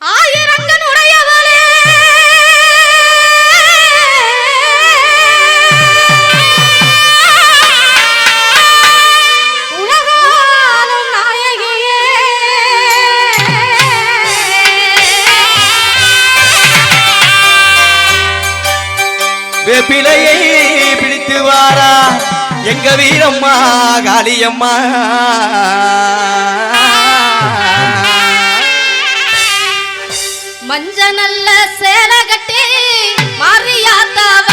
ஆயிரங்கன் உடையவளே உலகாலும் பிடித்து வாரா. எங்க வீரம்மா காளியம்மா. மஞ்ச நல்ல சேலை கட்டி மாரியாத்தாவா